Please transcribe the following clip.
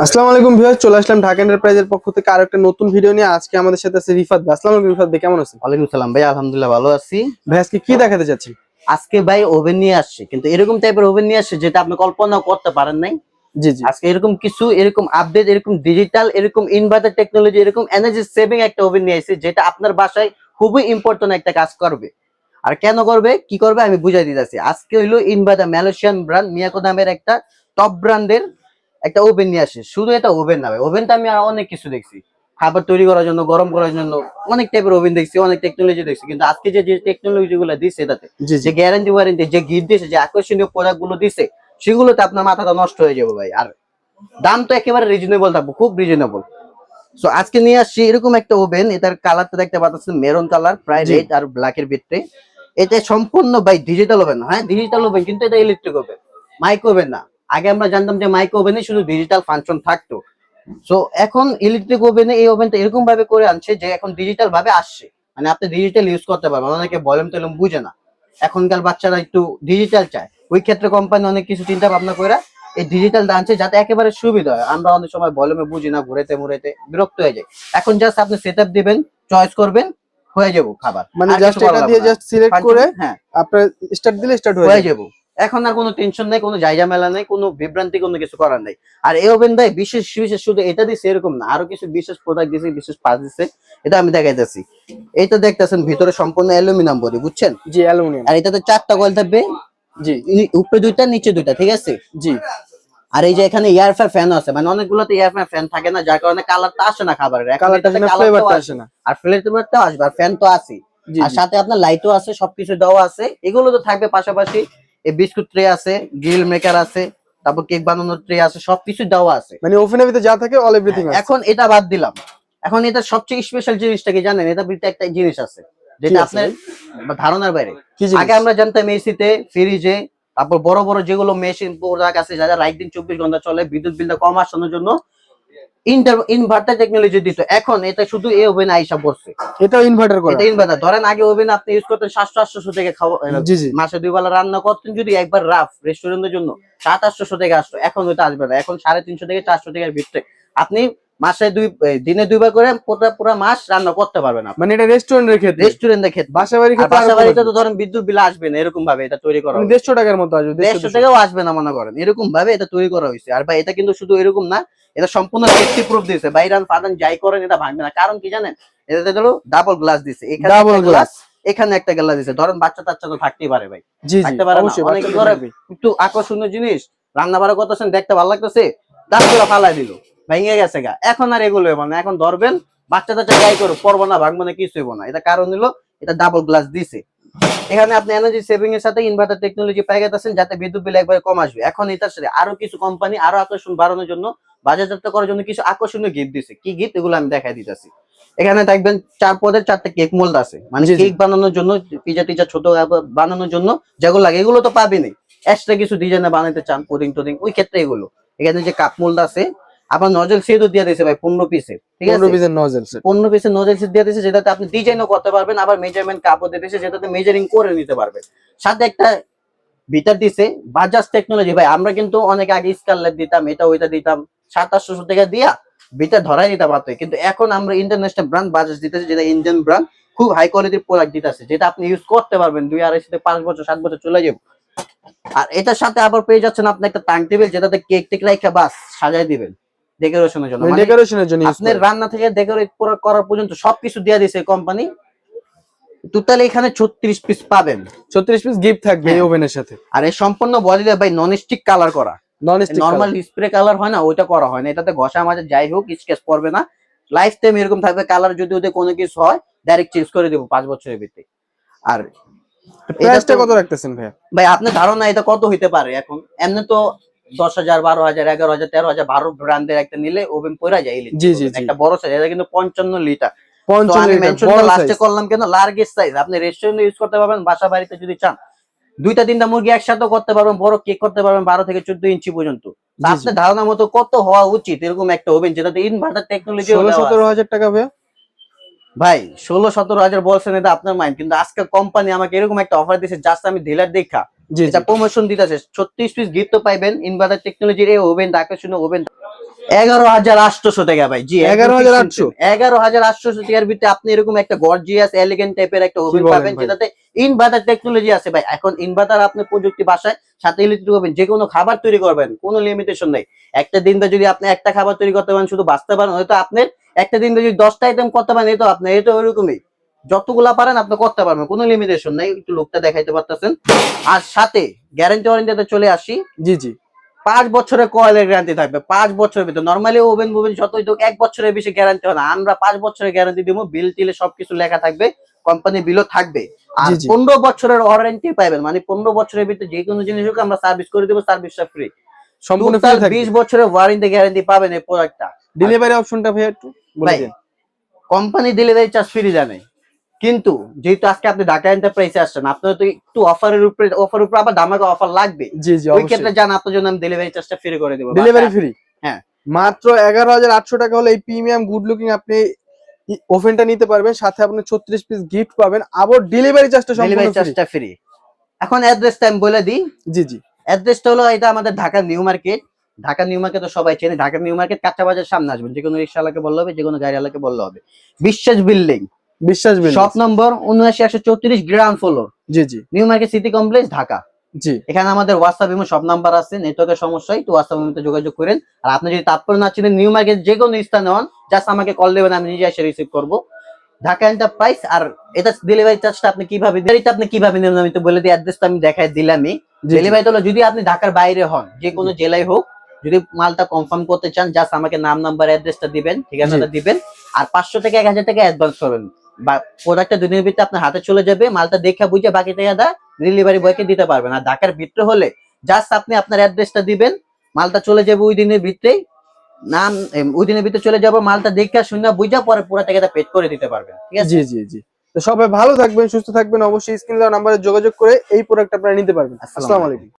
আসসালামু আলাইকুম ভিউয়ার চলে আসলাম ঢাকা এন্টারপ্রাইজের পক্ষ থেকে আরও একটা নতুন ভিডিও নিয়ে। আজকে আমাদের সাথে আছে রিফাত ভাই। আসসালামু আলাইকুম রিফাত ভাই কেমন আছেন? ওয়ালাইকুম সালাম ভাই আলহামদুলিল্লাহ ভালো আছি। ভাই আজকে কি দেখাতে যাচ্ছেন আজকে ভাই ওভেন নিয়ে আসছে কিন্তু এরকম টাইপের ওভেন নিয়ে আসছে যেটা আপনি কল্পনাও করতে পারেন নাই। জি জি। আজকে এরকম কিছু এরকম আপডেট এরকম ডিজিটাল এরকম ইনভার্টার টেকনোলজি এরকম এনার্জি সেভিং একটা ওভেন নিয়ে আসছে যেটা আপনার বাসায় খুবই ইম্পর্টেন্ট একটা কাজ করবে। আর কেন করবে? কি করবে? আমি বুঝাই দিতেছি। আজকে হইল ইনভার্টার মালয়েশিয়ান ব্র্যান্ড মিয়াকো নামের একটা টপ ব্র্যান্ডের একটা ওভেন নিয়ে আসে। শুধু এটা ওভেন না ভাই ওভেনটা আমি আর অনেক কিছু দেখছি। খাবার তৈরি করার জন্য গরম করার জন্য অনেক টাইপের ওভেন দেখছি অনেক টেকনোলজি দেখছি। কিন্তু আজকে যে যে টেকনোলজি গুলো দিচ্ছে এটাতে যে গ্যারান্টি ওয়ারেন্টি যে গিফট দিয়েছে যে আকর্ষণীয় প্রোডাক্টগুলো দিছে সেগুলোতে আপনার মাথাটা নষ্ট হয়ে যাবে ভাই। আর দাম তো একেবারে রিজনেবল থাকব খুব রিজনেবল সো আজকে নিয়ে আসছি এরকম একটা ওভেন এটার কালারটা দেখতে পাচ্ছেন মেরুন কালার প্রায়। রেড আর ব্ল্যাক এর ভিতরে। এটা সম্পূর্ণ ভাই ডিজিটাল ওভেন হ্যাঁ ডিজিটাল ওভেন কিন্তু এটা ইলেকট্রিক ওভেন মাইক্রো ওভেন না। আগে আমরা জানতাম যে মাইক্রো ওভেনে শুধু ডিজিটাল ফাংশন থাকতো। সো এখন ইলেকট্রিক ওভেনে এই ওভেনটা এরকম ভাবে করে আনছে যে এখন ডিজিটাল ভাবে আসছে। মানে আপনি ডিজিটাল ইউজ করতে পারবেন অনেকে ভলিউম টলিউম বুঝে না। এখনকার বাচ্চারা একটু ডিজিটাল চায়। ওই ক্ষেত্রে কোম্পানি অনেক কিছু চিন্তা ভাবনা করে এই ডিজিটাল আনছে যাতে একেবারে সুবিধা হয়। আমরা অনেক সময় ভলিউমে বুঝি না ঘুরেতে মুড়েতে বিরক্ত হয়ে যায় এখন জাস্ট আপনি সেট আপ দিবেন চয়েস করবেন হয়ে যাব খাবার। মানে জাস্ট এটা দিয়ে জাস্ট সিলেক্ট করে হ্যাঁ। আপনার স্টার্ট দিলে স্টার্ট হয়ে হয়ে যাব। এখন আর কোনো টেনশন নেই কোনো জায়গা মেলা নেই কোনো বিভ্রান্তি কোনো কিছু করার নেই। আর এই ওভেন ভাই বিশেষ বিশেষ শুধু এটা দিচ্ছে এরকম না। আরও কিছু বিশেষ প্রোডাক্ট দিছে বিশেষ পাস দিচ্ছে এটা আমি দেখাইতেছি। এটা দেখতেছেন ভিতরে সম্পূর্ণ অ্যালুমিনিয়াম বডি বুঝছেন? জি অ্যালুমিনিয়াম আর এটাতে চারটা কয়েল থাকবে জি। উপরে দুইটা নিচে দুইটা ঠিক আছে? জি। আর এই যে এখানে এয়ারফেয়ার ফ্যান আছে মানে অনেকগুলোতে এয়ারফেয়ার ফ্যান থাকে না যার কারণে কালারটা আসে না খাবারের। কালারটা এটাতে না ফ্লেভারটা আসে। না। আর ফ্লেভারটাও আসবে আর ফ্যান তো আছে আর সাথে আপনার লাইটও আছে সবকিছু দেওয়া আছে এগুলো তো থাকবে পাশাপাশি এই বিস্কুট ট্রে আছে গ্রিল মেকার আছে তারপর কেক বানানোর ট্রে আছে সবকিছু দেওয়া আছে। মানে ওভেনের ভিতরে যা থাকে অল এভরিথিং আছে। এখন এটা বাদ দিলাম। এখন এটা সবচেয়ে স্পেশাল জিনিসটা কি জানেন? এটা ভিতরে একটা জিনিস আছে যেটা আপনার ধারণার বাইরে? আগে আমরা জানতাম এসিতে ফ্রিজে তারপর বড় বড় যেগুলো মেশিন প্রোডাক্ট আছে যারা রাত দিন চব্বিশ ঘণ্টা চলে বিদ্যুৎ বিলটা কম আসানোর জন্য ইনভার্টার টেকনোলজি দিত। এখন এটা শুধু এই ওভেন আইসা পড়ছে। এটা ইনভার্টার করা। এটা ইনভার্টার ধরেন আগে ওভেন আপনি ইউজ করতেন সাতশো আটশো থেকে খাওয়া মাসে দুই বেলা রান্না করতেন যদি একবার রাফ রেস্টুরেন্টের জন্য। সাত আটশো থেকে আসতো। এখন ওইটা আসবে না। এখন সাড়ে তিনশো থেকে চারশো টাকার ভিতরে আপনি মাসে দুই দিনে দুইবার করে পুরো পুরো মাস রান্না করতে পারবেন আপনি। মানে এটা রেস্টুরেন্টের ক্ষেত্রে? রেস্টুরেন্টের ক্ষেত্রে। বাসা আর ক্ষেত্রে বাসা বাড়িতে তো ধরেন বিদ্যুৎ বিল আসবে না এরকম ভাবে এটা তৈরি করা মানে হয়েছে। দেড়শো টাকার মতো আসবে দেড়শো টাকাও আসবে না মনে করেন। এরকম ভাবে এটা তৈরি করা হয়েছে। আর ভাই এটা কিন্তু শুধু এরকম না এটা সম্পূর্ণ সেফটি প্রুফ দিয়েছে। বাইরান ফাদান যাই করেন এটা ভাঙবে না। কারণ কি জানেন? এটাতে হলো ডাবল গ্লাস দিছে এখানে ডাবল গ্লাস এখানে একটা গ্লাস দিছে ধরেন বাচ্চা টাচ্চা তো থাকতেই পারে ভাই। জি জি থাকতে পারে অনেকে ধরে একটু আকর্ষণীয় জিনিস রান্না বাড়া করতেছেন দেখতে ভালো লাগতেছে তারপরে ফালাই দিল। ভেঙে গেছে গা। এখন আর এগুলো হইবো না। এখন ধরবেন বাচ্চা টাচ্চা যাই করো পড়ব না ভাঙবো না কিছু হইবো না। এটা কারণ হলো এটা ডাবল গ্লাস দিছে। এখানে আপনি এনার্জি সেভিং এর সাথে ইনভার্টার টেকনোলজি পেয়ে গেছেন যাতে বিদ্যুৎ বিল একবারে কম আসবে। এখন এটার সাথে আরও কিছু কোম্পানি আরও আকর্ষণ বাড়ানোর জন্য বাজারজাত করার জন্য কিছু আকর্ষণীয় গিফট দিছে। কি গিফট এগুলো আমি দেখাই দিতেছি। এখানে দেখবেন চার পদের চারটা কেক মোল্ড আছে। মানে। কেক বানানোর জন্য পিজা টিজা ছোট বানানোর জন্য যেগুলো লাগে এগুলো তো পাবেনি এক্সট্রা কিছু ডিজাইনে বানাতে চান পুডিং টুডিং ওই ক্ষেত্রে এগুলো। এখানে যে কাপ মোল্ড আছে আবার নজল সেটও দিয়ে দিয়েছে ভাই পনেরো পিসের ঠিক পনেরো আছে? পিসের নজেল সেট পনেরো পিসের নজল সেট দিয়ে দিয়েছে যেটাতে আপনি ডিজাইনও করতে পারবেন আবার মেজারমেন্ট কাপও দিয়ে দিয়েছে যেটাতে মেজারিং করে নিতে পারবেন। সাথে একটা বিটার দিছে বাজাজ টেকনোলজি ভাই আমরা কিন্তু অনেক আগে স্কারলেট দিতাম এটা ওইটা দিতাম সাত আটশো টাকা দিয়া বিটার ধরাই দিতে পারতো কিন্তু এখন আমরা ইন্টারন্যাশনাল ব্র্যান্ড বাজাজ দিতেছি যেটা ইন্ডিয়ান ব্র্যান্ড খুব হাই কোয়ালিটির প্রোডাক্ট দিতেছে যেটা আপনি ইউজ করতে পারবেন দুই আড়াই সাথে পাঁচ বছর সাত বছর চলে যাবে। আর এটার সাথে আবার পেয়ে যাচ্ছেন আপনি একটা টাং টেবিল যেটাতে কেক টেক রাইখা বাস সাজাই দিবেন। ডেকোরেশনের জন্য। মানে ডেকোরেশনের জন্য আপনার রান্না থেকে ডেকোরেট করার পর্যন্ত সবকিছু দিয়ে দিয়েছে কোম্পানি টোটাল এখানে ছত্রিশ পিস পাবেন। 36 পিস গিফট থাকবে এই হ্যাঁ। ওভেনের সাথে। আর এই সম্পূর্ণ বডিতে ভাই নন স্টিক কালার করা নর্মাল স্প্রে কালার হয় না ওইটা করা হয় না। এটাতে ঘষা মাঝে যাই হোক স্কেচ পড়বে না। লাইফ টাইম এরকম থাকবে কালার যদি ওদের কোনো কিছু হয় ডাইরেক্ট চেঞ্জ করে দেবো পাঁচ বছরের ভিতরে। আর প্রাইসটা কত রাখতেছেন ভাইয়া? ভাই আপনার ধারণা এটা কত হইতে পারে এখন? এমনি তো দশ হাজার বারো হাজার এগারো হাজার তেরো হাজার বারো ব্র্যান্ডের একটা নিলে ওভেন পড়া যায় জি, জি, একটা বড় সাইজ এটা কিন্তু পঞ্চান্ন লিটার। লাস্টে করলাম কেন? সাইজ আপনি রেস্টুরেন্টে ইউজ করতে পারবেন বাসা বাড়িতে যদি চান। দুইটা তিনটা মুরগি একসাথে করতে পারবেন বড় কেক করতে পারবেন বারো থেকে চোদ্দ ইঞ্চি পর্যন্ত। আপনার ধারণা মতো কত হওয়া উচিত? এরকম একটা ওভেন যেটাতে ইনভার্টার টেকনোলজি সতেরো হাজার টাকা ভাইয়া। ভাই ষোলো সতেরো হাজার বলছেন এটা আপনার মাইন্ড কিন্তু আজকে কোম্পানি আমাকে এরকম একটা অফার দিয়েছে জাস্ট আমি ডিলার দেখা। এটা প্রমোশন দিতেছে ছত্রিশ পিস গিফট পাইবেন ইনভার্টার টেকনোলজির এই ওভেন আকর্ষণীয় ওভেন। এগারো হাজার আটশোশো টাকা ভাই জি 11,800 এগারো হাজার আটশোশো টাকার ভিতরে আপনি এরকম একটা গর্জিয়াস এলিগেন্ট টাইপের একটা ওভেন পাবেন? যেটাতে ইনভার্টার টেকনোলজি আছে ভাই। এখন ইনভার্টার আপনি প্রযুক্তি বাসায় সাথে ইলেকট্রিক ওভেন যে কোনো খাবার তৈরি করবেন কোনো লিমিটেশন নেই। একটা দিন যদি আপনি একটা খাবার তৈরি করতে পারেন শুধু বাঁচতে পারেন হয়তো আপনার একটা দিন যদি দশটা আইটেম করতে পারেন এই তো আপনার তো ওইরকমই যতগুলা পারেন আপনি করতে পারবেন কোনো লিমিটেশন নেই একটু লোকটা দেখাইতে পারতেছেন। আর সাথে গ্যারান্টি ওয়ারেন্টিতে চলে আসি। জি জি। পাঁচ বছরের কয়েলের গ্যারান্টি থাকবে পাঁচ বছরের ভিতরে। নর্মালি ওভেন ওভেন যতই তো এক বছরের বেশি গ্যারান্টি হয় না। আমরা পাঁচ বছরের গ্যারান্টি দিব বিল টিলে সবকিছু লেখা থাকবে কোম্পানি বিলও থাকবে। আর। পনেরো বছরের ওয়ারেন্টি পাবেন মানে পনেরো বছরের ভিতরে যে কোনো জিনিস হোক আমরা সার্ভিস করে দেবো সার্ভিসটা ফ্রি সম্পূর্ণ টোটাল ফ্রি থাকবে। বিশ বছরের ওয়ারেন্টি গ্যারান্টি পাবেন এই প্রোডাক্টটা ডেলিভারি অপশনটা ভাই একটু বলে দিন। কোম্পানি ডেলিভারি চার্জ ফ্রি জানে। কিন্তু যেহেতু আজকে আপনি ঢাকা এন্টারপ্রাইজে আসছেন আপনার তো একটু অফারের উপরে অফার উপরে আবার দামাকে অফার লাগবে। জি জি ওই ক্ষেত্রে জান আপনার জন্য আমি ডেলিভারি চার্জটা ফ্রি করে দেবো। ডেলিভারি ফ্রি হ্যাঁ। মাত্র এগারো হাজার আটশো টাকা হলে এই প্রিমিয়াম গুড লুকিং আপনি ওভেনটা নিতে পারবেন সাথে আপনি ছত্রিশ পিস গিফট পাবেন আবার ডেলিভারি চার্জটা সম্পূর্ণ ডেলিভারি চার্জটা ফ্রি এখন অ্যাড্রেসটা আমি বলে দিই। জি জি। অ্যাড্রেসটা হলো এটা আমাদের Dhaka New Market. Dhaka New Market তো সবাই চেনে। ঢাকা নিউ মার্কেট কাঁচা বাজার সামনে আসবেন। যে কোনো রিক্সাওয়ালাকে বললে হবে যে কোনো গাড়িওয়ালাকে বললে হবে। বিশ্বাস বিল্ডিং। বিশ্বাস বিল শপ নম্বর উনআশি একশো চৌত্রিশ গ্রাউন্ড ফ্লোর জি জি। New Market City Complex Dhaka জি। এখানে আমাদের হোয়াটসঅ্যাপ ইমো সব নাম্বার আছে নেটওয়ার্কের সমস্যা তো হোয়াটসঅ্যাপ যোগাযোগ করেন। আর আপনি যদি তাৎপর্য না চিনেন নিউ মার্কেট যে কোনো স্থানে হন জাস্ট আমাকে কল দেবেন আমি নিজে এসে রিসিভ করব। ঢাকা এন্টারপ্রাইজ আর এটা ডেলিভারি চার্জটা আপনি কীভাবে ডেলিভারিটা আপনি কীভাবে নেবেন আমি তো বলে দিই অ্যাড্রেসটা আমি দেখাই দিলামই। ডেলিভারি হলো যদি আপনি ঢাকার বাইরে হন যে কোনো জেলায় হোক যদি মালটা কনফার্ম করতে চান জাস্ট আমাকে নাম নাম্বার অ্যাড্রেসটা দিবেন ঠিকানাটা দিবেন আর পাঁচশো থেকে এক হাজার টাকা অ্যাডভান্স করবেন। বা প্রোডাক্টটা দুদিনের ভিতরে আপনার হাতে চলে যাবে মালটা দেখে বুঝে বাকি টাকাটা ডেলিভারি বয়কে দিতে পারবেন। আর ঢাকার ভিতরে হলে জাস্ট আপনি আপনার অ্যাড্রেসটা দিবেন মালটা চলে যাবে ওই দিনের ভিতরেই। নাম ওই দিনের ভিতরে চলে যাব মালটা দেখে শুনে বুঝে পরে পুরো টাকাটা পেড করে দিতে পারবেন ঠিক আছে? জি জি জি। তো সবাই ভালো থাকবেন সুস্থ থাকবেন অবশ্যই স্ক্রিন দেওয়া নাম্বারে যোগাযোগ করে এই প্রোডাক্ট আপনারা নিতে পারবেন। আসসালামু আলাইকুম।